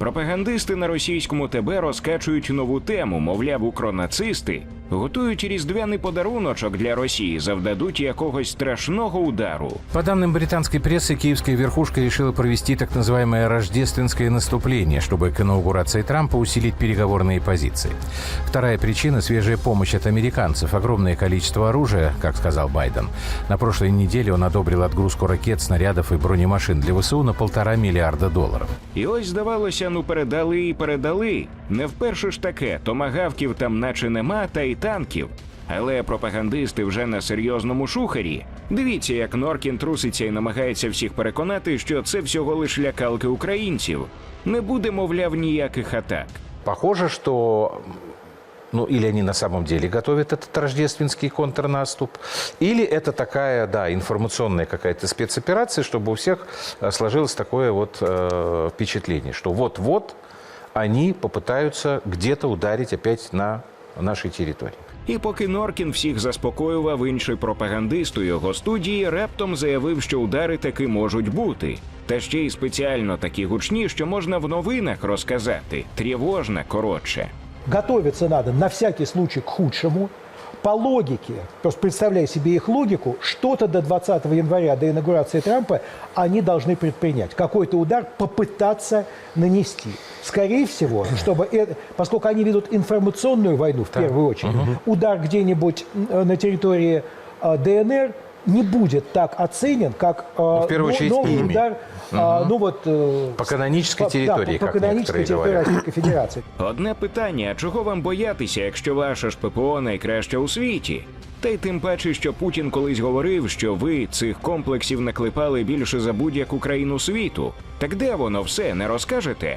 Пропагандисти на російському ТБ розкачують нову тему, мовляв, укронацисти готують різдвяний подаруночок для Росії, завдадуть якогось страшного удару. По данным британской прессы, киевская верхушка решила провести так называемое рождественское наступление, чтобы к инаугурации Трампа усилить переговорные позиции. Вторая причина – свежая помощь от американцев, огромное количество оружия, как сказал Байден. На прошлой неделе он одобрил отгрузку ракет, снарядов и бронемашин для ВСУ на полтора миллиарда долларов. І ось здавалося, ну передали і передали. Не вперше ж таке, томагавків там наче нема, та й танків. Але пропагандисти вже на серйозному шухері. Дивіться, як Норкін труситься і намагається всіх переконати, що це всього лиш лякалки українців. Не буде, мовляв, ніяких атак. Похоже, что ну, или они на самом деле готовят этот рождественский контрнаступ, или это такая, да, информационная какая-то спецоперация, чтобы у всех э, сложилось такое вот э, впечатление, что вот-вот они попытаются где-то ударить опять на нашей території. І поки Норкін всіх заспокоював, інший пропагандист у його студії рептом заявив, що удари таки можуть бути. Та ще й спеціально такі гучні, що можна в новинах розказати. Тривожна коротше. Готовиться надо на всякий случай к худшему. По логике, просто представляя себе их логику, что-то до 20 января, до инаугурации Трампа, они должны предпринять. Какой-то удар попытаться нанести. Скорее всего, чтобы это, поскольку они ведут информационную войну в первую очередь, удар где-нибудь м, на территории э, ДНР не будет так оценен, как э, Ну, в первую но- очередь новый ими. удар, э, ну вот э, По канонической по- да, территории, по, как канонической некоторые территории говорят. Российской Федерации. Одне питання: а чого вам боятися, якщо ваше ж ППО найкраще у світі? Та й тим паче, що Путін колись говорив, що ви цих комплексів наклепали більше за будь-яку країну світу. Так де воно все не розкажете?